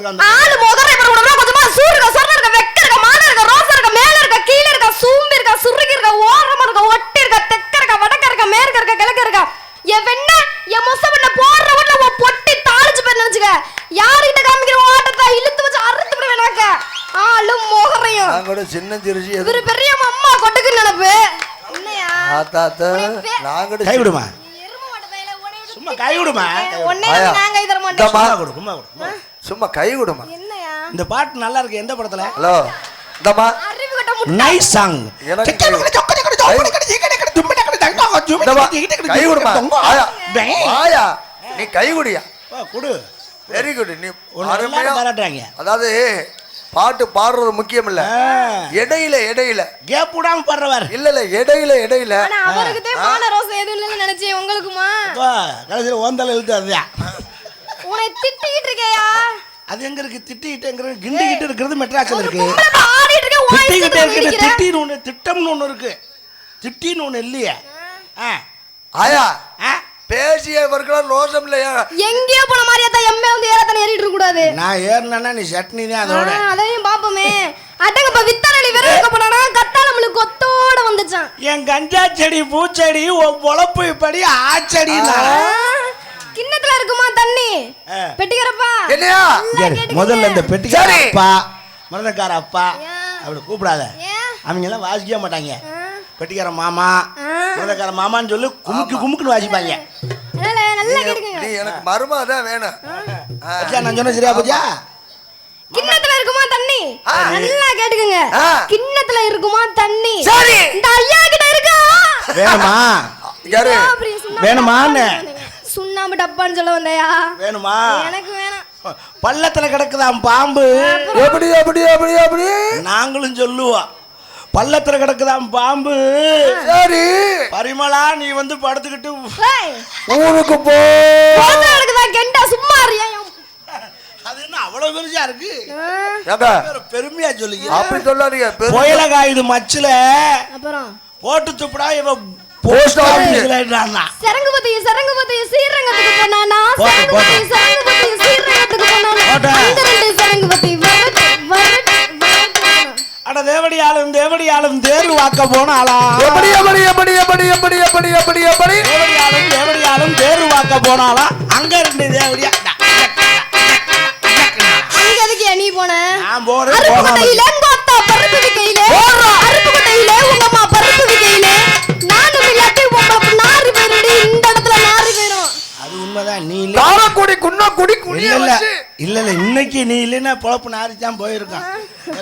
ஆளு முதல்ல இப்ப உடம்புல கொஞ்சமா சூடு இருக்கா சொரண இருக்கா வெக்க இருக்கா மான இருக்கா ரோசா இருக்கா மேல இருக்கா கீழ இருக்கா சூம்பி இருக்கா சுருகி இருக்கா ஓரமா இருக்கா ஒட்டி இருக்கா தெக்க இருக்கா வடக்க இருக்கா மேற்க இருக்கா கிழக்க இருக்கா? என் வெண்ண என் மொச பண்ண போடுற வீட்டுல உன் பொட்டி தாளிச்சு போய் நினைச்சுக்க. யாருகிட்ட காமிக்கிற உன் ஆட்டத்தை இழுத்து வச்சு அறுத்து விட வேணாக்க ஆளு மோகரையும். நான் கூட சின்ன சிரிச்சு எது இவரு பெரிய அம்மா கொட்டுக்கு நினைப்பு. என்னையா? நான் கூட சும்மா கை விடுமா? உன்னை ஆயா. வந்து நான் கை தர மாட்டேன் இந்தம்மா. சும்மா கொடு சும்மா கொடு. சும்மா கை என்னையா? இந்த பாட்டு நல்லா இருக்கு. எந்த படத்துல? ஹலோ முட்டை நைஸ் சாங் கை விடுமா ஆயா ஆயா நீ கை குடியா. குடு. வெரி குட் நீ பாராட்டுறாங்க. அதாவது பாட்டு பாடுறது முக்கியம் இல்ல. இடையில இடையில. கேப் விடாம பாடுறவர். இல்ல இல்ல இடையில இடையில. ஆனா அவருக்குதே மான ரோசம் எதுவும் இல்லைன்னு நினைச்சேன் உங்களுக்குமா? கடைசியில் ஓந்தால இழுத்து அதுதான் உன்னை திட்டிக்கிட்டு இருக்கையா? அது எங்க இருக்கு? திட்டிக்கிட்டேங்கிறது கிண்டிக்கிட்டு இருக்கிறது மெட்ராஸ்ல இருக்கு. திட்டிக்கிட்டே இஷ்டத்துக்கு இருக்கிற நிக்கிற. திட்டின்னு ஒண்ணு திட்டம்னு ஒண்ணு இருக்கு. திட்டின்னு ஒண்ணு இல்லையே. ஆ. ஆயா ஆ? பேசியவர்கள் ரோஷம் இல்லையா? எங்கேயோ போன மாதிரியா தான் எம்மே வந்து ஏறத்தானே ஏறிட்டு இருக்க கூடாது நான் ஏறினா நீ சட்னி தான் அதோட. அதையும் பாப்போமே. அடங்கப்ப வித்தாரளி விரல் இருக்க போனானா கத்தா நம்மளுக்கு கொத்தோட வந்துச்சான். என் கஞ்சா செடி பூச்செடி உன் பொழப்பு இப்படி ஆச்சடி கிண்ணத்துல இருக்குமா தண்ணி? ஆ. பெட்டிக்கிறப்பா என்னையா? முதல்ல இந்த பெட்டிக்கார. அப்பா மருந்தக்கார அப்பா? அப்படி கூப்பிடாத. அவங்க எல்லாம் வாசிக்கவே மாட்டாங்க. பெட்டிக்கார மாமா. மருந்தக்கார மாமான்னு சொல்லி குமுக்கு குமுக்குன்னு வாசிப்பாங்க. நீ எனக்கு மருமா தான் வேணும். நான் சொன்ன சரியா பத்தியா கிண்ணத்துல இருக்குமா தண்ணி. நல்லா கேட்டுக்கங்க. கிண்ணத்துல இருக்குமா தண்ணி? சரி. இந்த ஐயா கிட்ட இருக்கா? வேணுமா? யாரு வேணுமான்னு? சுண்ணாம்பு டப்பான்னு சொல்ல வந்தயா? வேணுமா? எனக்கு வேணாம். பள்ளத்துல கிடக்குதாம் பாம்பு? எப்படி எப்படி எப்படி எப்படி? நாங்களும் சொல்லுவோம் பள்ளத்துல கிடக்குதாம் பாம்பு? சரி. பரிமளா நீ வந்து படுத்துக்கிட்டு ஊருக்கு போ. குழந்தை நடக்குதா கெண்டா சும்மா அது என்ன அவ்வளவு பெருசா இருக்கு? பெருமையா சொல்லிக்க அப்படி சொல்லாதீங்க. பெரு- புயல காயுது மச்சில. அப்புறம்? போட்டு துப்புடா இவ Post போஸ்ட். ஆபீஸ்ல சீரங்கத்துக்கு போனானா? சீரங்கத்துக்கு போனானா. அந்த ரெண்டு வரட்டு வரட்டு அட தேவடியாலும் தேவடியாலும் தேர்வு வாக்க போனாளா எப்படி எப்படி எப்படி எப்படி எப்படி எப்படி எப்படி எப்படி? தேவடியாலும் தேவடியாலும் தேர்வு வாக்க போனாளா அங்க ரெண்டு தேவடியா அங்க எதுக்கு நீ போன? நான் போறேன். காரக்குடி குன்னக்குடி குடிய இல்ல இல்ல. வச்சு. இல்ல இல்ல இன்னைக்கு நீ இல்லைன்னா பொழப்பு நாரிச்சான் போயிருக்கான்.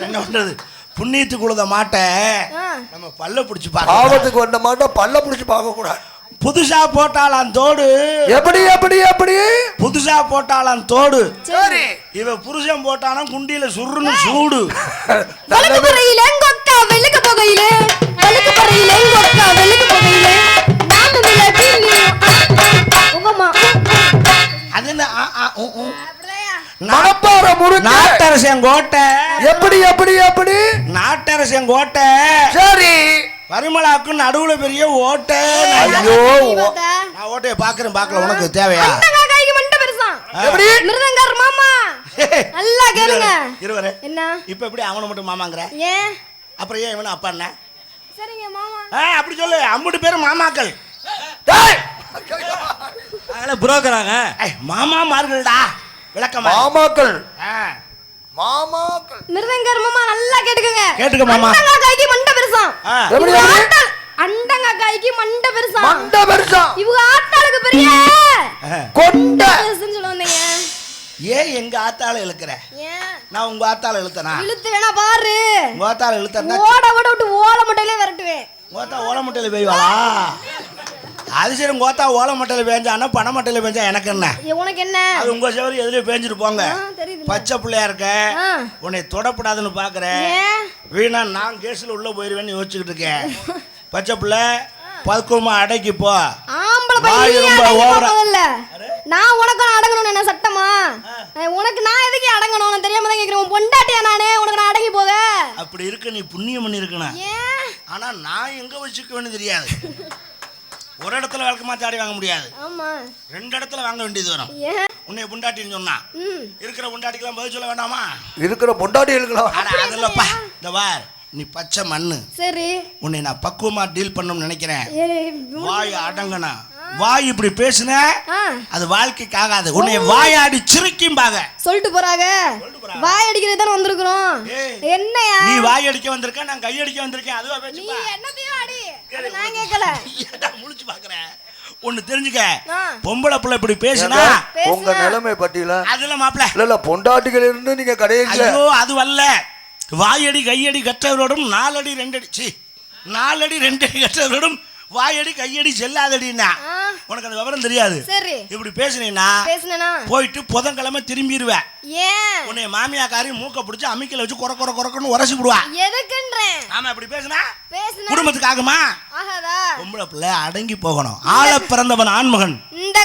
என்ன பண்றது? புண்ணியத்துக்கு உழுத மாட்டை. நம்ம பல்ல பிடிச்சு பாக்க ஆபத்துக்கு வந்த மாட்டோம் பல்ல புடிச்சு பார்க்க கூடாது. புதுசா போட்டாளாம் தோடு. எப்படி எப்படி எப்படி? புதுசா போட்டாளாம் தோடு. சரி இவ புருஷன் போட்டானா குண்டியில சுருன்னு சூடு. வெளுக்கு அக்கா வெளுக்கு போகையில. மணப்பாறை முருங்க. நாட்டரசன் கோட்டை. எப்படி எப்படி எப்படி? நாட்டரசன் கோட்டை. சரி. பரிமளாக்கு நடுவுல பெரிய ஓட்டை. ஐயோ நான் ஓட்டையை பாக்குறேன் பாக்கல உனக்கு தேவையா? அண்டங்கா கைக்கு மண்டை பெருசா எப்படி? மிருதங்கார் மாமா. நல்லா கேளுங்க. இருவரே. என்ன? இப்ப எப்படி அவனை மட்டும் மாமாங்கிற? ஏன்? அப்புறம் ஏன் இவனை அப்பா என்ன? சரிங்க மாமா. அப்படி சொல்லு. அம்புட்டு பேரும் மாமாக்கள். டேய்! அதெல்லாம் புரோக்கராங்க. மாமா மார்கள்டா. விளக்கமா. மாமாக்கள். மாமாக்கள். மிருதங்கார் மாமா நல்லா கேட்டுக்கங்க. கேட்டுக்க மாமா. அண்டங்கா கைக்கு மண்டை பெருசா. எப்படி, அண்டங்கா கைக்கு மண்டை பெருசா மண்ட பெருசா இவங்க ஆட்டாளுக்கு பெரிய. கொண்ட. பெருசுன்னு சொல்ல வந்தீங்க? ஏன் எங்க ஆத்தாள இழுக்கிற? நான் உங்க ஆத்தாள இழுத்தனா? இழுத்து வேணா பாரு. உங்க ஆத்தாள இழுத்தனா ஓட ஓட விட்டு ஓல முட்டையிலே விரட்டுவேன். கோத்தா ஓலை மட்டையில பெய்வாளா அது சரி கோத்தா ஓலை மட்டையில பேஞ்சானா பனை மட்டையில பேஞ்சா எனக்கு என்ன? உனக்கு என்ன? அது உங்க செவரு எதுலயும் பேஞ்சிட்டு போங்க. பச்சை பிள்ளையா இருக்க. உன்னை தொடப்படாதுன்னு பாக்குறேன். வீணா நான் கேஸ்ல உள்ள போயிருவேன்னு யோசிச்சுக்கிட்டு இருக்கேன். பச்சை பிள்ளை பக்குவமா அடக்கி போ. நான் உனக்கு அடங்கணும் என்ன சட்டமா? உனக்கு நான் எதுக்கு அடங்கணும் நான் தெரியாம தான் கேக்குறேன். உன் பொண்டாட்டியா நானே? உனக்கு நான் அடங்கி போக. அப்படி இருக்க நீ புண்ணியம் பண்ணி இருக்கணும் ஆனா நான் எங்க வச்சுக்குவேன்னு தெரியாது. ஒரு இடத்துல வழக்கமா சாடி வாங்க முடியாது. ஆமா. ரெண்டு இடத்துல வாங்க வேண்டியது வரும். உன்னை புண்டாட்டின்னு சொன்னான் ம். இருக்கிற புண்டாட்டிக்கெல்லாம் பதில் சொல்ல வேண்டாமா? இருக்கிற பொண்டாட்டி இருக்கலாம் அட அதெல்லப்பா இந்த வார் நீ பச்சை மண்ணு. சரி. உன்னை நான் பக்குவமா டீல் பண்ணணும்னு நினைக்கிறேன். வாய் அடங்கனா. வாய் இப்படி பேசுன அது வாழ்க்கைக்கு ஆகாது. உன்னை வாயாடி சிரிக்கும்பாங்க சொல்லிட்டு போறாங்க வாய் அடிக்கிறது தானே வந்திருக்கிறோம். ஏய். என்னையா? நீ வாய் அடிக்க வந்திருக்க நான் கை அடிக்க வந்திருக்கேன். அதுவா நீ பேச்சுப்பா என்னத்தையும் அடி. அது நான் கேட்கல ஏன்டா முழிச்சு பாக்குறேன் ஒண்ணு தெரிஞ்சுக்க. பொம்பளை புள்ள இப்படி பேசுனா. உங்க நிலைமை பட்டியல அதுல மாப்பிள. இல்ல இல்ல பொண்டாட்டிகள் இருந்து நீங்க கடையில ஐயோ அது வல்ல. வாயடி கையடி கற்றவரோடும் நாலடி ரெண்டடி. சி நாலடி ரெண்டடி கற்றவரோடும் வாயடி கையடி செல்லாதடின்னா. உனக்கு அந்த விவரம் தெரியாது. சரி. இப்படி பேசுனீன்னா பேசுனேனா? போயிட்டு புதன்கிழமை திரும்பிடுவேன் ஏன்? உன்னை மாமியாக்காரி மூக்க பிடிச்சி அம்மிக்கல வச்சு குறை குறை குறைக்குன்னு உரசி விடுவா எதுக்குன்றேன் ஆமா இப்படி பேசுனா? குடும்பத்துக்கு ஆகுமா? ஆகாதா? பொம்பளை பிள்ளை அடங்கி போகணும். ஆள பிறந்தவன் ஆண்மகன்.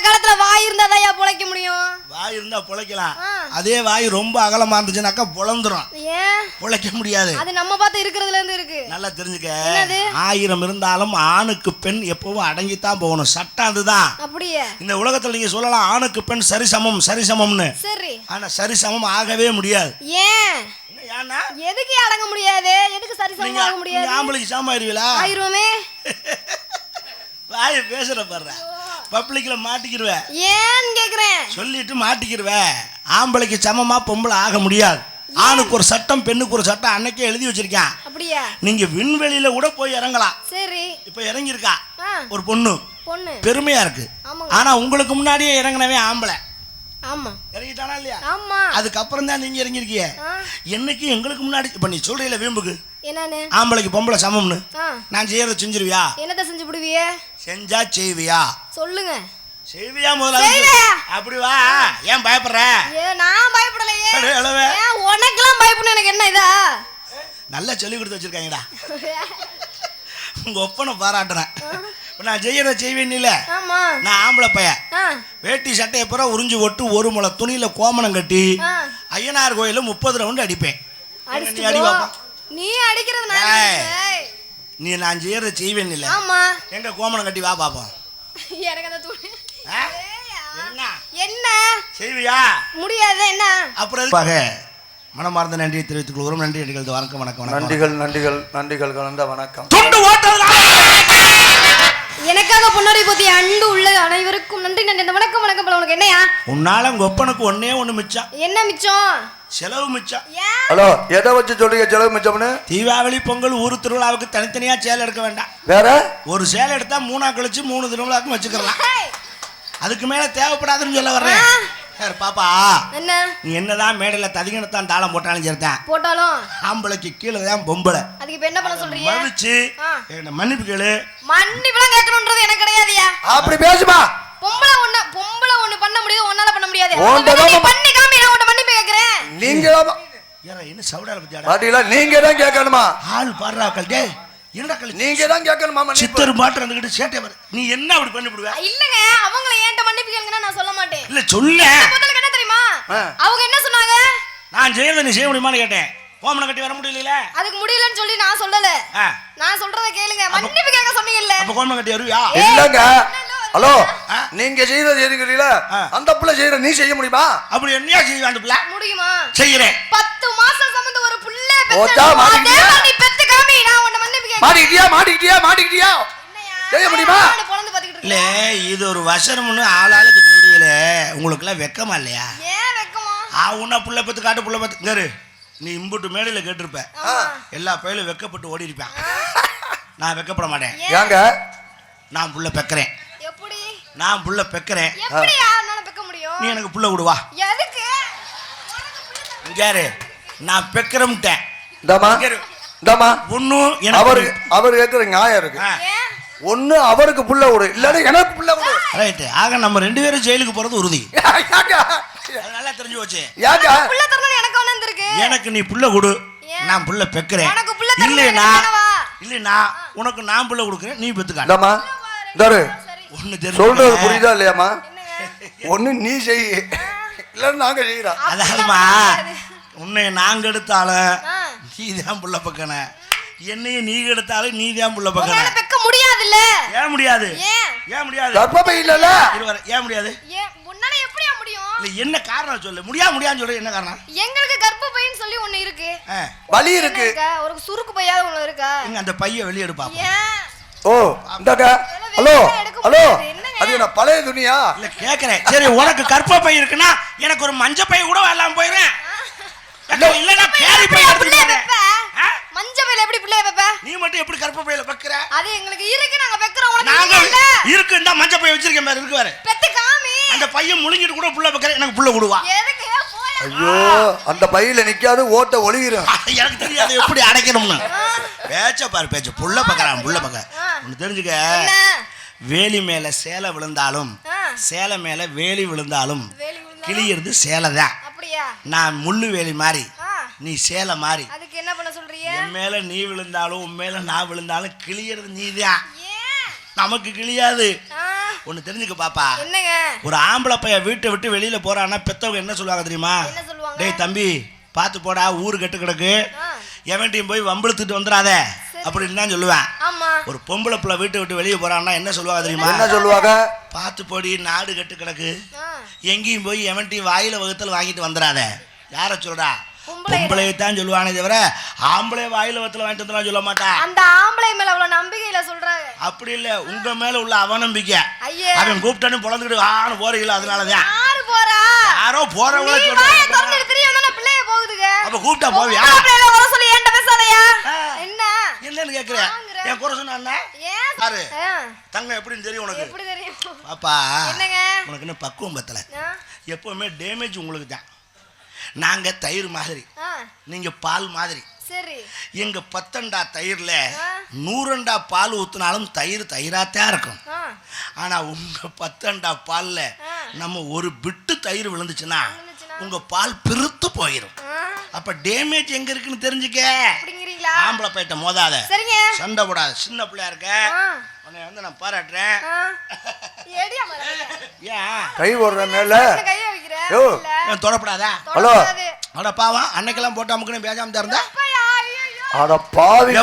காலத்துல வாய் இருந்தாதான் பொழைக்க முடியும். வாய் இருந்தா பொழைக்கலாம். அதே வாய் ரொம்ப அகலமா இருந்துச்சுனாக்கா பொழந்துரும் ஏன்? பொழைக்க முடியாது. அது நம்ம பார்த்து இருக்கிறதுல இருந்து இருக்கு. நல்லா தெரிஞ்சுக்க? ஆயிரம் இருந்தாலும் ஆணுக்கு பெண் எப்பவும் அடங்கித்தான் போகணும். சட்டம் அதுதான். அப்படியே. இந்த உலகத்துல நீங்க சொல்லலாம் ஆணுக்கு பெண் சரிசமம் சரிசமம்னு. சரி. ஆனா சரிசமம் ஆகவே முடியாது. ஏன்? எதுக்கு அடங்க முடியாது? எதுக்கு சரி நீங்க சமம் ஆக முடியாது? ஆம்பளைக்கு சாம ஆயிருவீங்களா ஆயிருவோமே. வாய பேசுற பாடுற பப்ளிக்ல மாட்டிக்கிருவேன் ஏன்னு கேக்குறேன். சொல்லிட்டு மாட்டிக்கிருவேன் ஆம்பளைக்கு சமமா பொம்பளை ஆக முடியாது. ஆணுக்கு ஒரு சட்டம் பெண்ணுக்கு ஒரு சட்டம் அன்னைக்கே எழுதி வச்சிருக்கேன். அப்படியா? நீங்க விண்வெளியில கூட போய் இறங்கலாம். சரி. இப்ப இறங்கியிருக்கா? ஆ. ஒரு பொண்ணு. பொண்ணு. பெருமையா இருக்கு. ஆனா உங்களுக்கு முன்னாடியே இறங்கினவே ஆம்பளை. ஆமா. இறங்கிட்டானா இல்லையா? ஆமா. அதுக்கப்புறம் தான் நீங்க இறங்கிருக்கீங்க என்னைக்கு எங்களுக்கு முன்னாடி இப்ப நீ சொல்றீல வீம்புக்கு. என்னன்னு? ஆம்பளைக்கு பொம்பளை சமம்னு. நான் செய்யறத செஞ்சிருவியா? என்னத்த செஞ்சு விடுவிய செஞ்சா செய்வியா? சொல்லுங்க. செய்வியா முதல்ல. அப்படி வா. ஏன் பயப்படுற? நான் பயப்படலையே. உனக்கெல்லாம் பயப்படணும்? எனக்கு என்ன இதா? நல்லா சொல்லி கொடுத்து வச்சிருக்காங்கடா. உங்க ஒப்பனை பாராட்டுறேன். நான் செய்யறத செய்வேன் இல்ல. நான் ஆம்பளை பையன். வேட்டி சட்டையை பூரா உறிஞ்சு போட்டு ஒரு முளை துணியில கோமணம் கட்டி ஐயனார் கோயில முப்பது ரவுண்டு அடிப்பேன். நீ அடிக்கிறது. நீ நான் செய்யறத செய்வேன் இல்ல ஆமா. எங்க கோமணம் கட்டி வா பாப்போம். எனக்கு அந்த துணி. என்ன? என்ன? செய்வியா? முடியாது என்ன? அப்புறம் மனமார்ந்த நன்றியை தெரிவித்துக் கொள்கிறோம் நன்றி நன்றிகள். வணக்கம் வணக்கம் வணக்கம் நன்றிகள் நன்றிகள் நன்றிகள் கலந்த வணக்கம். துண்டு ஓட்டல் எனக்காக பொன்னாடி போத்தி அன்பு உள்ள அனைவருக்கும் நன்றி. நன்றி. இந்த வணக்கம் வணக்கம் பல உனக்கு. என்னையா உன்னால உங்க ஒப்பனுக்கு ஒன்னே ஒண்ணு மிச்சம். என்ன மிச்சம்? செலவு மிச்சம். ஏன் ஹலோ எதை வச்சு சொல்றீங்க செலவு மிச்சம்னு? தீபாவளி பொங்கல் ஊர் திருவிழாவுக்கு தனித்தனியா சேலை எடுக்க வேண்டாம். வேற? ஒரு சேலை எடுத்தா மூணா கழிச்சு மூணு திருவிழாக்கும் வச்சுக்கலாம். அதுக்கு மேல தேவைப்படாதுன்னு சொல்ல வர்றேன். பாப்பா. என்ன? நீ என்னதான் மேடையில ததிகணத்தான் தாளம் போட்டாலும் சரிதான். போட்டாலும்? ஆம்பளைக்கு கீழே தான் பொம்பளை. அதுக்கு இப்ப என்ன பண்ண சொல்றீங்க? ஆ. என்ன மன்னிப்பு கேளு. மன்னிப்புலாம் கேட்கணுன்றது எனக்கு கிடையாதுயா. அப்படி பேசுமா. பொம்பளை ஒண்ணு பொம்பளை ஒண்ணு பண்ண முடியும் ஒன்னால பண்ண முடியாது. பண்ணி காமி நான் உன்ட்ட மன்னிப்பு கேக்குறேன். நீங்க ஏறா என்ன சவுடால பத்தியாடா? பாத்தீங்களா நீங்க தான் கேட்கணுமா? ஆள் பாடுறாக்கள் டே என்னடா கழி நீங்க தான் கேட்கணுமா மன்னிப்பு சித்தர் மாட்டு சேட்டை வர. நீ என்ன அப்படி பண்ணி விடுவ இல்லங்க அவங்கள ஏன்ட்ட மன்னிப்பு கேளுங்கன்னா நான் சொல்ல மாட்டேன். இல்ல சொல்ல. முதல்ல என்ன தெரியுமா. அவங்க என்ன சொன்னாங்க? நான் செய்யறத நீ செய்ய முடியுமான்னு கேட்டேன். கோமணம் கட்டி வர முடியல அதுக்கு முடியலன்னு சொல்லி நான் சொல்லல. நான் சொல்றத கேளுங்க. மன்னிப்பு கேட்க சொன்னீங்கல்ல. அப்ப கோமணம் கட்டி வருவியா? இல்லங்க. ஹலோ? நீங்க செய்யறது ஆ. அந்த பிள்ளை செய்யற நீ செய்ய முடியுமா? அப்படி என்னையா செய்ய வேண்டும் பிள்ளை? முடியுமா? செய்யறேன். பத்து மாசம் சுமந்து ஒரு புள்ள? நீ பெத்து காமி நான் மாட்டிக்கிட்டியா மாட்டிக்கிட்டியா மாட்டிக்கிட்டியா? செய்ய முடியுமா? இல்ல. இது ஒரு வசனம்னு ஆளாளுக்கு சொல்றீங்களே உங்களுக்கு எல்லாம் வெக்கமா இல்லையா? ஏன் வெக்கமா? ஆ உன்ன புள்ள பத்து காட்டு புள்ள பத்து. இங்கரு நீ இம்புட்டு மேடையில கேட்டிருப்ப. எல்லா பயிலும் வெக்கப்பட்டு ஓடி இருப்பேன். நான் வெக்கப்பட மாட்டேன். ஏங்க? நான் புள்ள பெக்கிறேன். எப்படி? நான் புள்ள பெக்கிறேன். நீ எனக்கு புள்ள விடுவா. எதுக்கு? இங்காரு நான் இந்தாமா இங்க இரு. இந்தாமா எனக்கு அவரு அவர் கேட்கிற நியாயம் இருக்கு. ஒண்ணு அவருக்கு புள்ள விடு இல்லன்னா எனக்கு புள்ள விடு ரைட்டு ஆக நம்ம ரெண்டு பேரும் ஜெயிலுக்கு போறது உறுதி. ஏங்க அது நல்லா தெரிஞ்சு போச்சு. ஏங்க புள்ள தரணும் எனக்கு ஒண்ணு இருக்கு எனக்கு நீ புள்ள கொடு? நான் புள்ள பெக்கிறேன். உனக்கு புள்ள இல்லைனா எனக்கு? இல்லைனா உனக்கு நான் புள்ள கொடுக்குறேன் நீ பெத்துக்காட்ட இந்தாமா இந்தாரு. சரி. ஒண்ணு சொல்றது புரியுதா இல்லையாம்மா? என்னங்க? ஒண்ணு நீ செய் இல்லன்னா நாங்க செய்யறோம். அதாவதுமா உன்னை நாங்க எடுத்தாலும். நீ தான் புள்ள பக்கன. என்னையும் நீ எடுத்தாலும் நீ தான் புள்ள பக்கன. பெக்க முடியாதுல்ல. ஏன் முடியாது? ஏன்? ஏன் முடியாது? கர்ப்பப்பை இல்லல்ல. இருவர ஏன் முடியாது? ஏன் உன்னால எப்படியா முடியும்? இல்ல என்ன காரணம் சொல்லு. முடியா முடியான்னு சொல்லு என்ன காரணம்? எங்களுக்கு கர்ப்பப்பைன்னு சொல்லி ஒண்ணு இருக்கு. ஆ, வலி இருக்கு. இருக்கா? ஒரு சுருக்கு பையாவது ஒண்ணு இருக்கா? இங்க அந்த பைய வெளியே எடுப்பா ஏன்? ஓ இந்தாக்க ஹலோ ஹலோ. அது என்ன பழைய துணியா? இல்ல கேக்குறேன். சரி உனக்கு கற்ப பை இருக்குன்னா எனக்கு ஒரு மஞ்ச பை கூட எல்லாம் போயிடுறேன். இல்லன்னா கேரி பை எடுத்துட்டு? மஞ்ச பையில எப்படி பிள்ளைய வைப்ப? நீ மட்டும் எப்படி கற்ப பையில வைக்கிற? அது எங்களுக்கு இருக்கு நாங்க வைக்கிறோம் உனக்கு இல்ல இருக்கு இந்த மஞ்ச பை வச்சிருக்கேன் பாரு இருக்கு பாரு. பெத்து காமி. அந்த பையன் முழுங்கிட்டு கூட புள்ள வைக்கிறேன் எனக்கு புள்ள கொடுவா எதுக்கு? போயா. ஐயோ அந்த பையில நிக்காது ஓட்ட ஒளிகிறோம் எனக்கு தெரியாது எப்படி அடைக்கணும்னு. பேச்ச பாரு பேச்ச. புள்ள பக்கறான் புள்ள பக்க. ஒன்னு தெரிஞ்சுக்க. வேலி மேல சேலை விழுந்தாலும். சேலை மேல வேலி விழுந்தாலும் விழுந்தா? கிளியறது சேலை தான் அப்படியா? நான் முள்ளு வேலி மாதிரி நீ சேலை மாதிரி அதுக்கு என்ன பண்ண சொல்றீங்க? என் மேல நீ விழுந்தாலும் உன் மேல நான் விழுந்தாலும் கிளியறது நீதான். நமக்கு கிளியாது ஒன்னு தெரிஞ்சுக்க பாப்பா. என்னங்க? ஒரு ஆம்பளை பையன் வீட்டை விட்டு வெளியில போறான்னா பெத்தவங்க என்ன சொல்லுவாங்க தெரியுமா? டேய் தம்பி பார்த்து போடா ஊரு கெட்டு கிடக்கு. எவன்ட்டையும் போய் வம்பிழுத்துட்டு வந்துடாத. அப்படின்னு தான் சொல்லுவேன். ஆமா. ஒரு பொம்பளை பிள்ளை வீட்டை விட்டு வெளியே போறான்னா என்ன சொல்லுவாங்க தெரியுமா? என்ன சொல்லுவாங்க? பார்த்து போடி நாடு கெட்டு கிடக்கு. எங்கேயும் போய் எவன்ட்டையும் வாயில வகுத்தல் வாங்கிட்டு வந்துடாத யார சொல்றா? பொம்பளை. பொம்பளையை தான் சொல்லுவானே தவிர ஆம்பளை வாயில வகுத்தல் வாங்கிட்டு வந்துடலாம் சொல்ல மாட்டா. அந்த ஆம்பளை மேல அவ்வளவு நம்பிக்கையில சொல்றாங்க. அப்படி இல்ல உங்க மேல உள்ள அவநம்பிக்கை. ஐயே. அவன் கூப்பிட்டானு பொழந்துக்கிட்டு ஆன்னு போறீங்களா அதனாலதான். யாரு போறா? யாரோ போறவங்கள சொல்றாங்க அப்ப கூப்பிட்டா போவியா? சொல்லி என்கிட்ட பேசாதயா? என்ன என்னன்னு கேக்குறேன். என் குறை சொன்னா ஆ, தங்கம் எப்படின்னு தெரியும் உனக்கு? எப்படி தெரியும்? பாப்பா என்னங்க? உனக்கு என்ன பக்குவம் பத்தல. எப்பவுமே டேமேஜ் உங்களுக்கு தான். நாங்க தயிர் மாதிரி. நீங்க பால் மாதிரி. சரி. எங்க பத்தண்டா தயிர்ல. நூறண்டா பால் ஊத்துனாலும் தயிர் தயிராத்தான் இருக்கும். ஆனா உங்க பத்தண்டா பால்ல. நம்ம ஒரு பிட்டு தயிர் விழுந்துச்சுன்னா? உங்க பால் பிறுத்து போயிடும் அப்ப டேமேஜ் எங்க இருக்குன்னு தெரிஞ்சுக்க. அப்படிங்கிறீங்களா ஆம்பளை பையிட்ட மோதாத. சரிங்க. சண்டை போடாத. சின்ன பிள்ளையா இருக்க. உன்னை வந்து நான் பாராட்டுறேன். ஏன்? கை போடுற மேல. யோ. தொடப்படாதா? ஹலோ. அட பாவம். அன்னைக்கெல்லாம் போட்டு அமுக்குன்னு பேசாம ஐயையோ. அட பாவி.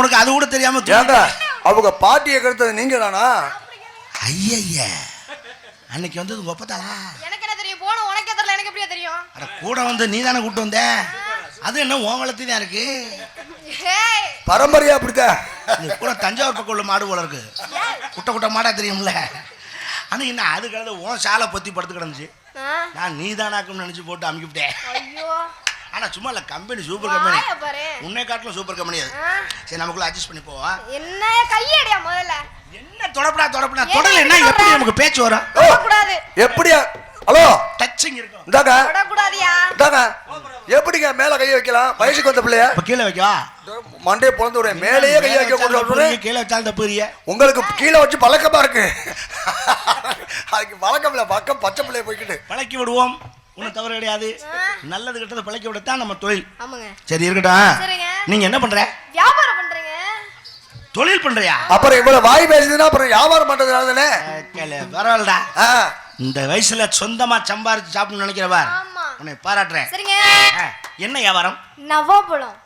உனக்கு அது கூட தெரியாம ஏங்க அவங்க பாட்டியை கெடுத்தது நீங்க தானா ஐயய்ய அன்னைக்கு வந்தது ஒப்பத்தாளா எனக்கு என்ன தெரியும்? போன உனக்கே தெரியல. எனக்கு எப்படியா தெரியும். அட கூட வந்து நீ தானே கூட்டு வந்த? அது என்ன வளர்த்தி தான் இருக்கு? பரம்பரையா அப்படித்தான். கூட தஞ்சாவூர் பக்கம் உள்ள மாடு போல இருக்கு. குட்டை குட்டை மாடா தெரியும்ல. ஆனா என்ன அது கிடந்து உன் சாலை பொத்தி படுத்து கிடந்துச்சு. நான் நீ தானாக்கும்னு நினைச்சு போட்டு அமுக்கிவிட்டேன். ஐயோ. ஆனா சும்மா இல்ல கம்பெனி சூப்பர் கம்பெனி உன்னை காட்டிலும் சூப்பர் கம்பெனி அது. சரி நமக்குள்ள அட்ஜஸ்ட் பண்ணி போவா. என்ன கையடியா முதல்ல? என்ன தொடப்படா தொடப்படா. தொடல என்ன எப்படி? நமக்கு பேச்சு வரும்? எப்படியா? ஹலோ. டச்சிங் இருக்கும். இந்தாங்க. இந்தாங்க. எப்படிங்க மேல கையை வைக்கலாம்? வயசுக்கு வந்த பிள்ளைய. இப்ப கீழே வைக்கவா? மண்டையை பிறந்து விடுறேன். மேலேயே கையை வைக்க புரிய, கீழே வச்சாலும் தப்புறிய உங்களுக்கு கீழே வச்சு பழக்கமா இருக்கு. அதுக்கு பழக்கம் இல்ல. பக்கம் பச்சை பிள்ளைய போய்க்கிட்டு. பழக்கி விடுவோம். ஒன்றும் தவறு கிடையாது. நல்லது கெட்டது பழக்கி விடத்தான் நம்ம தொழில். ஆமாங்க. சரி இருக்கட்டும். சரிங்க. நீங்க என்ன பண்ற? வியாபாரம் பண்றீங்க. தொழில் பண்றியா? அப்புறம் இவ்வளவு வாய் பேசுதுன்னா அப்புறம் வியாபாரம் பண்றதுனால தானே? பரவாயில்லடா. ஆ, இந்த வயசுல சொந்தமா சம்பாரிச்சு சாப்பிடணும்னு நினைக்கிறவா ஆமா. உன்னை பாராட்டுறேன். சரிங்க. ஆ, என்ன வியாபாரம்? நவாப்பழம்.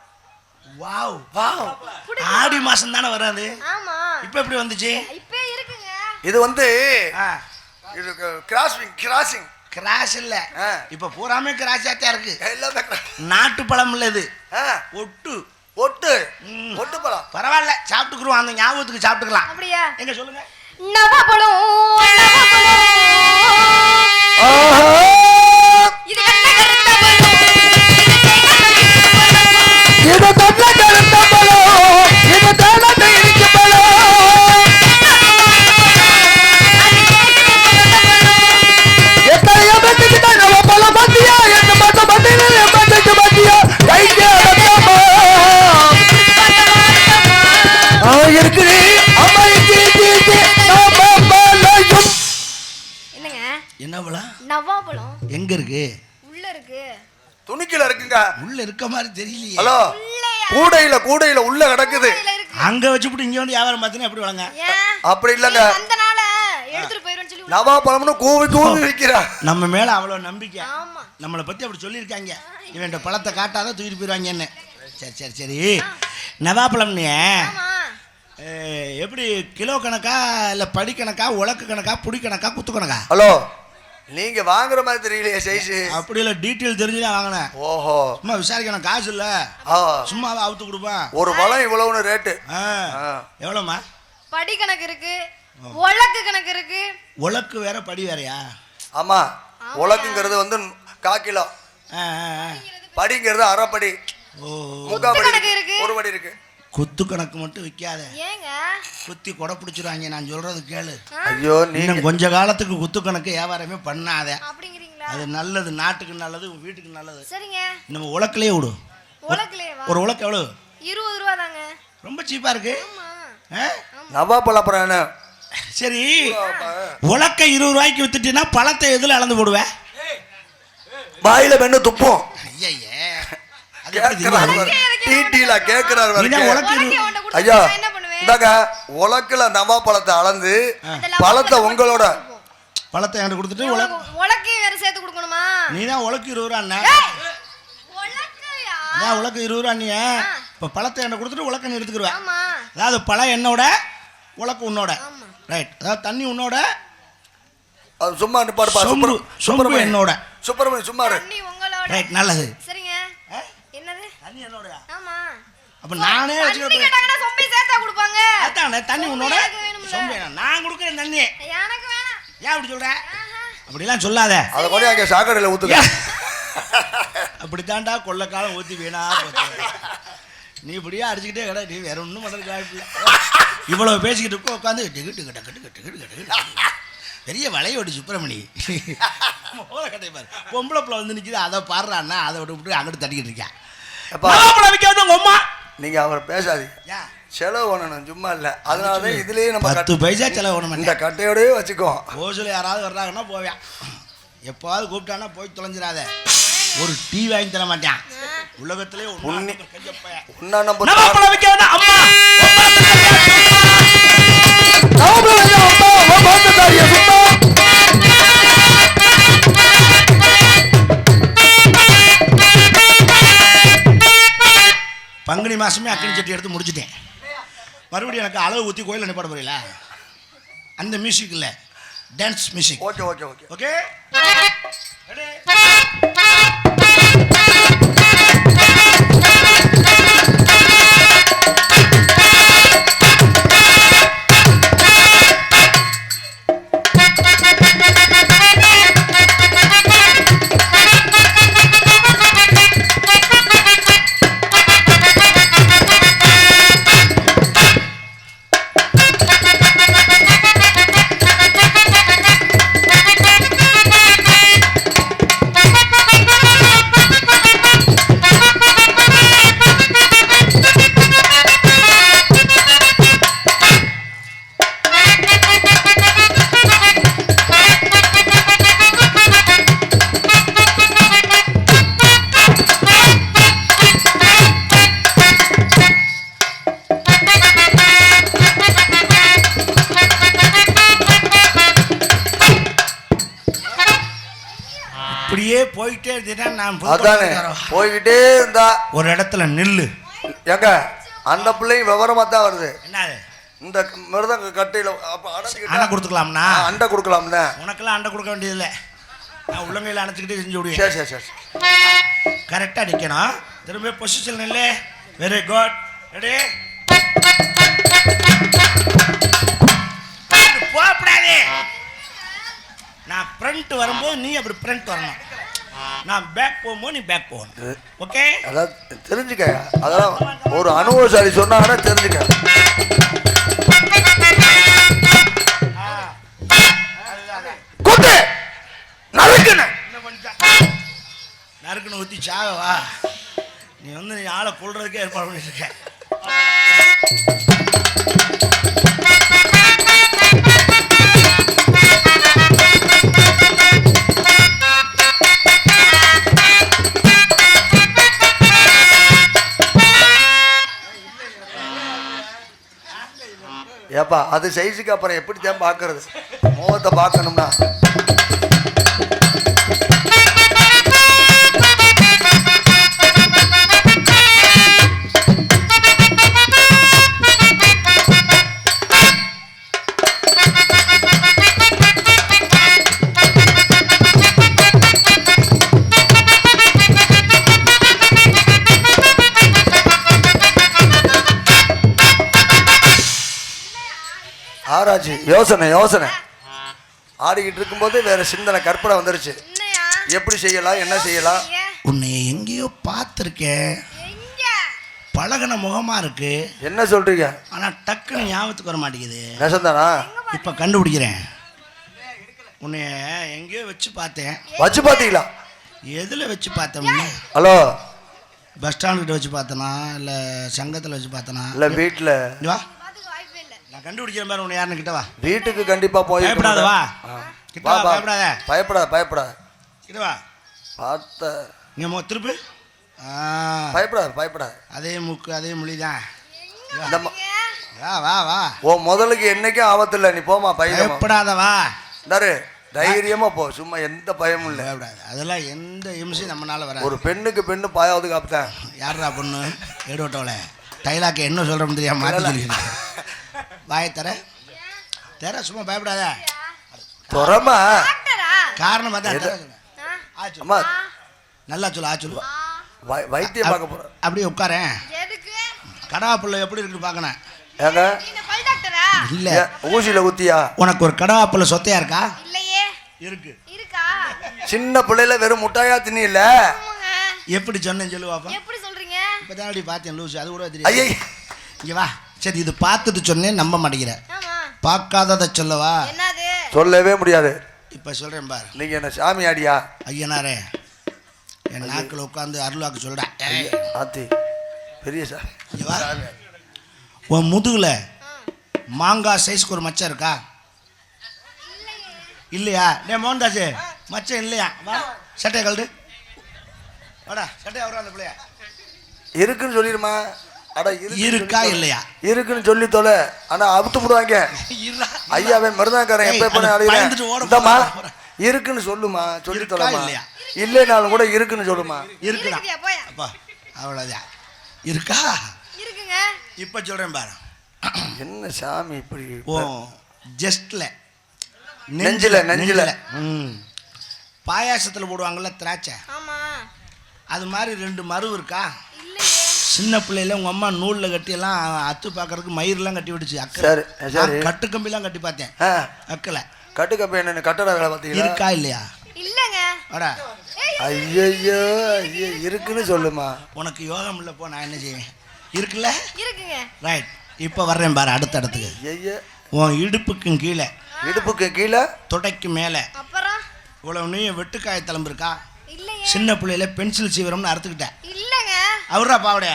Wow wow. ஆடி மாசம் தானே வராது? ஆமா. இப்ப எப்படி வந்துச்சு? இப்பே இருக்குங்க. இது வந்து ஆ, இது கிராசிங் கிராசிங் கிராஸ் இல்ல. ஆ. இப்ப பூராமே கிராஸாத்தான் இருக்கு. எல்லாமே நாட்டு பழம் இல்ல இது. ஆ, ஒட்டு. ஒட்டு. ம். ஒட்டு பழம். பரவாயில்ல சாப்பிட்டுக்குருவோம். அந்த ஞாபகத்துக்கு சாப்பிட்டுக்கலாம். அப்படியா? எங்க சொல்லுங்க? நவாப்பழம். நவாப்பழம் இருக்கு. உள்ள இருக்கு. துணிக்கல இருக்குங்க. உள்ள இருக்க மாதிரி தெரியலையே. ஹலோ கூடையில கூடையில உள்ள கிடக்குது. அங்க வச்சுப்புட்டு இங்க வந்து வியாபாரம் பார்த்தீங்கன்னா எப்படி வழங்க ஏன்? அப்படி இல்லங்க. எடுத்துட்டு சொல்லி உள்ள- நவா பழம்னு கூவி கூவி விற்கிறா நம்ம மேல அவ்வளவு நம்பிக்கை. ஆமா. நம்மளை பத்தி அப்படி சொல்லியிருக்காங்க. இவன் பழத்தை காட்டாதான் தூக்கிட்டு போயிடுவாங்க என்ன சரி சரி. சரி நவாப்பழம்னு ஆமா. எப்படி கிலோ கணக்கா இல்ல படி கணக்கா உலக்கு கணக்கா புடி கணக்கா குத்து கணக்கா? ஹலோ நீங்க வாங்குற மாதிரி தெரியலையே சைஸ் அப்படி இல்லை டீட்டெயில் தெரிஞ்சுதான் வாங்கினேன். ஓஹோ. சும்மா விசாரிக்கணும் காசு இல்லை. சும்மா அவுத்து கொடுப்பேன். ஒரு பழம் இவ்வளவுன்னு ரேட்டு ஆ. ஆ. எவ்வளோம்மா? படி கணக்கு இருக்கு உலக்கு கணக்கு இருக்கு. உலக்கு வேற படி வேறயா? ஆமா உலக்குங்கிறது வந்து கா கிலோ. படிங்கிறது அரை படி. ஓ. முக்கா படி கணக்கு இருக்கு. ஒரு படி இருக்கு. குத்து கணக்கு மட்டும் விற்காத ஏங்க? குத்தி கொடை பிடிச்சிருவாங்க நான் சொல்றது கேளு. ஐயோ நீங்க இன்னும் கொஞ்ச காலத்துக்கு குத்து கணக்கு வியாபாரமே பண்ணாத. அப்படிங்கிறீங்களா? அது நல்லது நாட்டுக்கு நல்லது உன் வீட்டுக்கு நல்லது. சரிங்க. நம்ம உலக்கிலே விடு ஒரு உலக்கு எவ்வளோ இருபது ரூபா தாங்க. ரொம்ப சீப்பாக இருக்கு? நவாப்பழ அப்புறம் சரி. உலக்க இருபது ரூபாய்க்கு வித்துட்டீங்கன்னா பழத்தை எதில் அளந்து போடுவேன் வாயில மென்னு துப்பும். ஐயய்யே உன்கிட்ட கொடுத்தா ஐயா நான் என்ன பண்ணுவேன்? இந்தாங்க உலக்குல நவாப்பழத்தை அளந்து அந்த பழத்தை உங்களோட. பழத்தை என்கிட்ட கொடுத்துட்டு உலக்கு உலக்கு- உலக்கையும் வேற சேர்த்து கொடுக்கணுமா? நீ தான் உலக்கு இருபது ரூபா அண்ணா ஏய், உலக்கையா? நான் உலக்கு இருபது ரூபா நீ இப்போ பழத்தை என்கிட்ட கொடுத்துட்டு உலக்க நீ எடுத்துக்கிடுவேன் அதாவது பழம் என்னோட உலக்கு உன்னோட. ஆமா. ரைட் அதாவது தண்ணி உன்னோட அது சும்மா சொம்பு சுப்பிரமணி என்னோட. சுப்பிரமணி சும்மா இரு. தண்ணி உங்களோட. ரைட் நல்லது. தண்ணி என்னோட ஆமா. அப்போ நானே வச்சுக்கிறேன் கேட்டாங்கன்னா சொம்பி சேர்த்தா கொடுப்பாங்க. அதானே தண்ணி உன்னோட. சொம்பு வேணும். நான் கொடுக்குறேன் தண்ணி. எனக்கு வேணாம். ஏன் அப்படி சொல்ற. அப்படிலாம் சொல்லாத. அதை கொண்டு அங்கே சாக்கடையில் ஊத்துக்க அப்படித்தான்டா கொள்ள காலம் ஊற்றி வீணா நீ இப்படியே அடிச்சுக்கிட்டே கடை நீ வேற ஒன்றும் பண்ணுறதுக்கு வாய்ப்பு இல்லை. இவ்வளோ பேசிக்கிட்டு இருக்க உட்காந்து டக்கு டிக்கு டிக்கு டிக்கு டிக்கு டிக்கு. பெரிய வளையோடி சுப்பிரமணி. மோள கட்டை பாரு. பொம்பளை பிள்ளை வந்து நிற்கிது அதை பாடுறான்னா அதை விட்டு விட்டு அங்கிட்டு தட்டிக்கிட்டு இருக்கேன் நவாப்பழம் விற்காது உங்க அம்மா? நீங்க அவர் பேசாதீங்க ஏன் செலவு பண்ணணும் சும்மா இல்ல. அதனால தான் இதுலயே நம்ம பத்து பைசா செலவு பண்ண இந்த கட்டையோடய வச்சுக்கோ ஓசில் யாராவது வர்றாங்கன்னா போவேன். எப்பாவது கூப்பிட்டானா போய் தொலைஞ்சிடாத. ஒரு டீ வாங்கி தர மாட்டேன். உலகத்திலே நம்ம நவாப்பழம் விற்காது அம்மா? பங்குனி மாசமே அக்கினி சட்டி எடுத்து முடிச்சிட்டேன். மறுபடியும் எனக்கு அளவு ஊற்றி கோயிலில் நிப்பாட போறீங்களா? அந்த மியூசிக் இல்லை. Dance music okay okay okay okay இப்படியே போயிட்டே இருந்தீங்கன்னா நான் அதானே. போய்கிட்டே இருந்தா ஒரு இடத்துல நில்லு. ஏங்க அந்த பிள்ளையும் விவரமா தான் வருது. என்னது? இந்த மிருதங்க கட்டையில அப்ப அணை அடைச்சிக்கிட்டா கொடுத்துக்கலாம்னா? அண்டை கொடுக்கலாம்ல உனக்கெல்லாம் அண்டை கொடுக்க வேண்டியதில்லை. நான் உள்ளங்கையில் அணைச்சிக்கிட்டு செஞ்சு விடுவேன். சரி சரி சரி கரெக்டாக நிற்கணும் திரும்ப பொசிஷன் இல்லை வெரி குட் ரெடி போகக்கூடாது. நான் ஃப்ரண்ட் வரும்போது நீ அப்படி ஃப்ரண்ட் வரணும். நான் பேக் போகும்போது நீ பேக் போகணும். ஓகே அதாவது தெரிஞ்சுக்க. அதெல்லாம் ஒரு அனுபவசாலி சொன்னாங்கன்னா தெரிஞ்சுக்க. குத்து நறுக்குன்னு. நறுக்குன்னு ஊற்றி சாகவா நீ வந்து நீ ஆளை கொள்றதுக்கே ஏற்பாடு பண்ணிட்டு இருக்க. ஏப்பா அது சைஸுக்கு அப்புறம் எப்படி தான் பார்க்கறது முகத்தை பார்க்கணும்னா. சுமாராச்சு யோசனை யோசனை. ஆடிக்கிட்டு இருக்கும்போது வேற சிந்தனை கற்பனை வந்துருச்சு. என்னையா? எப்படி செய்யலாம் என்ன செய்யலாம்? உன்னை எங்கேயோ பார்த்துருக்கேன். எங்க? பழகுன முகமா இருக்கு. என்ன சொல்றீங்க? ஆனா டக்குன்னு ஞாபகத்துக்கு வர மாட்டேங்குது. நெசந்தானா? இப்ப கண்டுபிடிக்கிறேன். உன்னை எங்கேயோ வச்சு பார்த்தேன். வச்சு பாத்தீங்களா எதுல வச்சு பார்த்தோம்னா ஹலோ? பஸ் ஸ்டாண்ட் கிட்ட வச்சு பார்த்தனா? இல்ல சங்கத்துல வச்சு பார்த்தனா? இல்ல வீட்டுல வா. நான் பாரு உன்னை யாருன்னு கிட்ட வா. வீட்டுக்கு கண்டிப்பா போய் பயப்படாத வா. கிட்ட வா பயப்படாத. பயப்படாத பயப்படாத. கிட்ட வா. பார்த்த. இங்க மோ திருப்பு. பயப்படாத பயப்படாத. அதே மூக்கு அதே மொழி தான் வா வா வா. உன் முதலுக்கு என்னைக்கும் ஆபத்து இல்லை நீ போமா பயப்படாத வா. தாரு தைரியமா போ. சும்மா எந்த பயமும் இல்லை. அதெல்லாம் எந்த இம்சையும் நம்மனால வராது. ஒரு பெண்ணுக்கு பெண்ணு பாயாவது காப்பிட்டேன் யாரா பொண்ணு? ஏடுவட்டவள டைலாக்கு என்ன சொல்கிறோம்னு தெரியாம மாற்றி வாயை தர. தர சும்மா பயப்படாத. துறமா? காரணம். அம்மா. நல்லா சொல்லு ஆ சொல்லு. ஆ. வை- வைத்தியம் பார்க்க போறேன் அப்படியே உட்காரேன். எதுக்கு? கடா புள்ள எப்படி இருக்குன்னு பார்க்கணும். ஏங்க? நீங்க பல் டாக்டரா? இல்லை. ஊசியில குத்தியா உனக்கு ஒரு கடா புள்ள சொத்தையா இருக்கா? இல்லையே. இருக்கு. இருக்கா? சின்ன பிள்ளையில வெறும் முட்டாயா தின்னி இல்ல எப்படி சொன்னேன்னு சொல்லு பாப்பா எப்படி சொல்றீங்க? இப்போ தான் அப்படி பார்த்தேன் லூசு அது கூட தெரியும் ஐயை இங்கே வா. சரி இது பார்த்துட்டு சொன்னேன் நம்ப மாட்டேங்கிறேன் ஆமா. பார்க்காததை சொல்லவா? என்னது? சொல்லவே முடியாது. இப்போ சொல்கிறேன் பாரு. நீங்க என்ன சாமி ஆடியா? ஐயனாரே என் நாக்கில் உட்காந்து அருளாக்கு சொல்கிறேன் ஆத்தி பெரிய சாமி இங்க வா. உன் முதுகுல மாங்காய் சைஸ்க்கு ஒரு மச்சம் இருக்கா? இல்லையா? டே மோகன்தாஸ் மச்சம் இல்லையா? வா. சட்டையை கழடு வாடா சட்டையை வர அந்த பிள்ளையா? இருக்குன்னு சொல்லிருமா அட இருக்கு இருக்கா இல்லையா? இருக்குன்னு சொல்லி தொலை. ஆனா அவுத்து விடுவாங்க. ஐயாவே மருதாக்காரன் எப்ப போறா. இருக்குன்னு சொல்லுமா சொல்லி தொலைமா இல்லையா? இல்லைனாலும் கூட இருக்குன்னு சொல்லுமா? இருக்குடா. அவ்வளோதான் இருக்கா? இருக்குங்க. இப்போ சொல்கிறேன் பாரு. என்ன சாமி இப்படி ஓ ஜஸ்ட்ல. நெஞ்சில, நெஞ்சில. ம். பாயாசத்தில் போடுவாங்கல்ல திராட்சை? ஆமா. அது மாதிரி ரெண்டு மருவு இருக்கா? சின்ன பிள்ளையில உங்க அம்மா நூலில் கட்டி எல்லாம் அத்து பார்க்கறதுக்கு மயிரெல்லாம் கட்டி விடுச்சு அக்கறை. சரி, சரி. நான் கட்டுக்கம்பிலாம் கட்டி பார்த்தேன். ஆ, அக்கலை கட்டுக்கப்பு என்ன கட்டட வேலை பார்த்தீங்களா? இருக்கா இல்லையா? இல்லங்க. வாடா. ஐயோ ஐயோ இருக்குன்னு சொல்லுமா. உனக்கு யோகம் இல்லை போ நான் என்ன செய்வேன்? இருக்குல்ல? இருக்குங்க. ரைட் இப்போ வர்றேன் பாரு அடுத்த இடத்துக்கு. ஐயோ உன் இடுப்புக்கும் கீழே. இடுப்புக்கு கீழே? அப்புறம் மேலே. அப்புறம்? இவ்வளவு நீ வெட்டுக்காய தளம்பு இருக்கா இல்லையே. சின்ன பிள்ளையில பென்சில் சீவிரம்னு அறுத்துக்கிட்டேன் இல்லங்க. அவரா பாவடைய?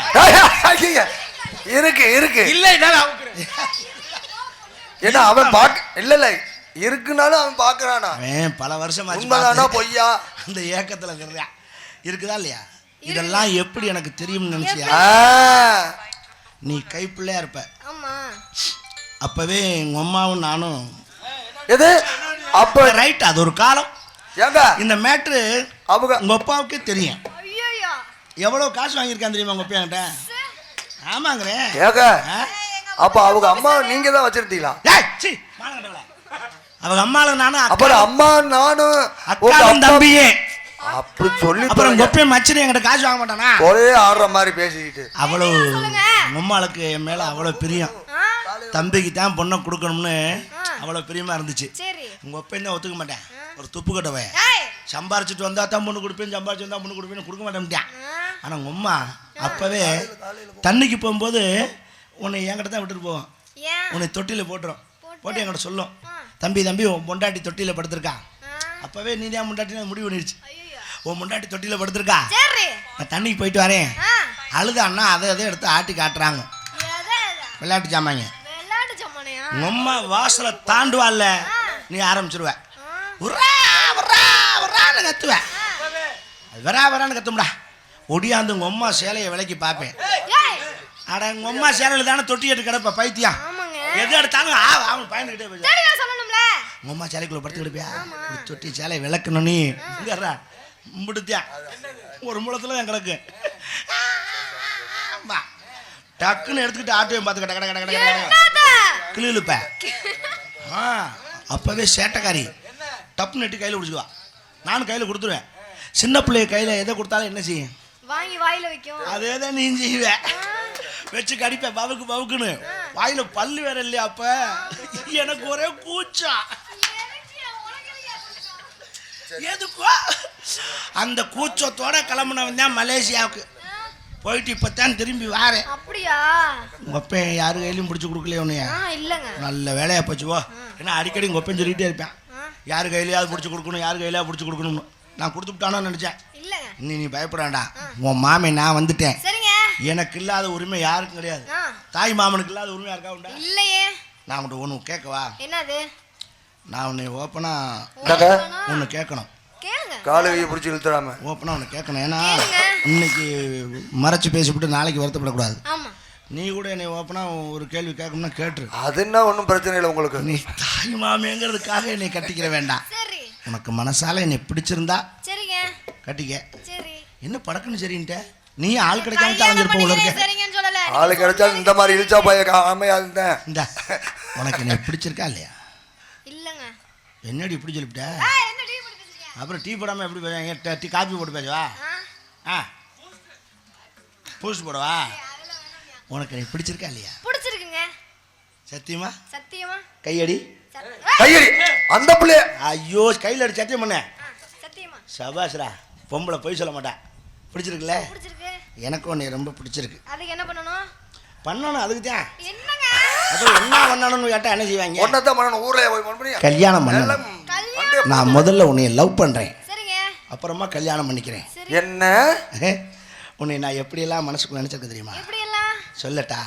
இருக்கு இருக்கு. இல்லை ஏன்னா அவன் பாக்க இல்ல இல்ல. இருக்குனாலும் அவன் பாக்குறானா? அவன் பல வருஷம் உண்மைதானா பொய்யா? அந்த ஏக்கத்துல இருக்கிறியா இருக்குதா இல்லையா? இதெல்லாம் எப்படி எனக்கு தெரியும்னு நினைச்சியா? நீ கைப்பிள்ளையா இருப்ப. ஆமா. அப்பவே எங்க அம்மாவும் நானும் எது? அப்ப ரைட் அது ஒரு காலம். ஏங்க? இந்த மேட்ரு அவங்க உங்க அப்பாவுக்கே தெரியும். ஐயோ எவ்வளவு காசு வாங்கியிருக்கான் தெரியுமா உங்க அப்பா என்கிட்ட? ஆமாங்கிறேன். ஏங்க ஆ? அப்ப அவங்க அம்மா நீங்க தான் வச்சிருந்தீங்களா? ஏய், சீ, மானங்கெட்டவளே. அவங்க அம்மாளும் நானும் அப்புறம் அம்மா நானும் தம்பியே. அப்படி சொல்லி அப்புறம். அப்பையும் மச்சனு என்கிட்ட காசு வாங்க மாட்டானா? ஒரே ஆடுற மாதிரி பேசிக்கிட்டு. அவ்வளவு உங்க அம்மாளுக்கு என் மேல அவ்வளவு பிரியம். தம்பிக்கு தான் பொண்ணை கொடுக்கணும்னு அவ்வளவு பிரியமா இருந்துச்சு. சரி. உங்க அப்பா என்ன ஒத்துக்க மாட்டேன்? ஒரு துப்பு கட்டவை. சம்பாரிச்சிட்டு வந்தா தான் பொண்ணு கொடுப்பேன் சம்பாரிச்சு வந்தா பொண்ணு கொடுப்பேன்னு கொடுக்க மாட்டேன்ட்டான் ஆ, ஆனா உங்க அம்மா அப்பவே தண்ணிக்கு போகும்போது உன்னை என்கிட்ட தான் விட்டுட்டு போவோம். உன்னை தொட்டில போட்டுரும். போட்டு. என்கிட்ட சொல்லும். தம்பி தம்பி உன் பொண்டாட்டி தொட்டில படுத்திருக்கா? அப்பவே நீ தான் முண்டாட்டி முடிவு பண்ணிடுச்சு. உன் முண்டாட்டி தொட்டில படுத்திருக்கா? சரி. நான் தண்ணிக்கு போயிட்டு வரேன். அழுதான்னா அதை அதை எடுத்து ஆட்டி காட்டுறாங்க? விளையாட்டு ஜாமாங்க. அம்மா வாசல தாண்டுவாள்ல நீ ஆரம்பிச்சிருவ. ஆ, உர்ரா உர்ரா உர்ரான்னு கத்துவேன் அது வரா வரான்னு கத்தும்டா. ஒடியாந்து உங்க அம்மா சேலையை விலைக்கு பார்ப்பேன் அட உங்க அம்மா சேலையில தானே தொட்டி எடுத்து கிடப்ப பைத்தியம். எது எடுத்தாலும் ஆ அவன் பயந்துக்கிட்டே போய் தெளிவா சொல்லணும்ல? உங்க அம்மா சேலைக்குள்ள படுத்து கிடப்பியா? ஒரு தொட்டி சேலை விளக்கணும் நீ. இங்கறா முடித்தியா ஒரு முளத்துல என் கிடக்கு. டக்குன்னு எடுத்துக்கிட்டு ஆட்டுவேன் பார்த்து கட கட கட கட? கிளிழுப்ப ஆ அப்பவே சேட்டைக்காரி டப்புன்னு எட்டி கையில் பிடிச்சிக்குவா நானும் கையில் கொடுத்துருவேன். சின்ன பிள்ளைய கையில் எதை கொடுத்தாலும் என்ன செய்யும்? வாங்கி வாயில வைக்கும். அதே தான் நீ செய்வேன் வச்சு கடிப்பேன் பவுக்கு பவுக்குன்னு வாயில பல்லு வேற இல்லையா அப்ப? எனக்கு ஒரே கூச்சம் எதுக்கோ? அந்த கூச்சத்தோட கிளம்புனவன் தான் மலேசியாவுக்கு. போயிட்டு இப்போத்தான் திரும்பி வாரேன் அப்படியா? உங்கள் அப்பன் யாரு கையிலையும் பிடிச்சி கொடுக்கலையே உன்னைய. இல்லங்க. நல்ல வேலையா போச்சு போ ஏன்னா அடிக்கடி உங்கள் ஒப்பன் சொல்லிகிட்டே இருப்பேன். யார் கையிலையாவது பிடிச்சி கொடுக்கணும் யார் கையிலையாவது பிடிச்சி கொடுக்கணும்னு. நான் கொடுத்துட்டானோன்னு நினச்சேன். நீ நீ பயப்படாண்டா. உன் மாமே நான் வந்துட்டேன். எனக்கு இல்லாத உரிமை யாருக்கும் கிடையாது. தாய் மாமனுக்கு இல்லாத உரிமை யாருக்கா உண்டா? இல்லையே. நான் உன்ட்ட ஒன்று கேட்கவா? என்னது? நான் உன்னை என்னக்கா ஒன்று கேட்கணும். கேளுங்க. காலை கையை பிடிச்சி இழுத்துடாம ஓப்பனாக ஒன்று கேட்கணும். ஏன்னா. இன்னைக்கு மறைச்சு பேசிவிட்டு நாளைக்கு வருத்தப்படக்கூடாது. ஆமா. நீ கூட என்னை ஓப்பனாக ஒரு கேள்வி கேட்கணும்னா கேட்டுரு. அது என்ன ஒன்றும் பிரச்சனை இல்லை உங்களுக்கு. நீ தாய் மாமேங்கிறதுக்காக என்னை கட்டிக்கிற வேண்டாம். சரி. உனக்கு மனசால என்னை பிடிச்சிருந்தா சரிங்க. கட்டிக்க. சரி. என்ன படக்குன்னு சரின்ட்ட? நீ ஆள் கிடைக்காம தலைஞ்சிருப்ப உள்ள இருக்க ஆளு கிடைச்சா இந்த மாதிரி இழுச்சா போய் அமையாதுதான் இந்த உனக்கு என்னை பிடிச்சிருக்கா இல்லையா? இல்லங்க. என்னடி இப்படி சொல்லிவிட்ட ஆ, என்ன டீ போட்டு வச்சிருக்கீங்க? அப்புறம் டீ போடாமல் எப்படி பேசுவாங்க டீ- காப்பி போட்டு பேசுவா? ஆ, பூஸ்ட் போடவா. உனக்கு என்னை பிடிச்சிருக்கா இல்லையா? பிடிச்சிருக்குங்க. சத்தியமா? சத்தியமா. கையடி. கையடி. அந்த பிள்ளைய. ஐயோ கையில் அடி சத்தியம் பண்ண. சத்தியமா. சபாஸ்ரா பொம்பளை பொய் சொல்ல மாட்டா. பிடிச்சிருக்குல்ல? பிடிச்சிருக்கு. எனக்கும் உன்னை ரொம்ப பிடிச்சிருக்கு. அதுக்கு என்ன பண்ணணும்? பண்ணணும் அதுக்கு தான். என்னங்க? அது என்ன பண்ணணும்னு கேட்டால் என்ன செய்வாங்க? ஒன்னதான் பண்ணணும். ஊர்ல போய் பண்ண. கல்யாணம் பண்ணணும். கல்யாணம் நான் முதல்ல உன்னை லவ் பண்ணுறேன் சரிங்க. அப்புறமா கல்யாணம் பண்ணிக்கிறேன். என்ன? உன்னை நான் எப்படியெல்லாம் மனசுக்குள்ள நினச்சிருக்க தெரியுமா? சொல்லட்டா?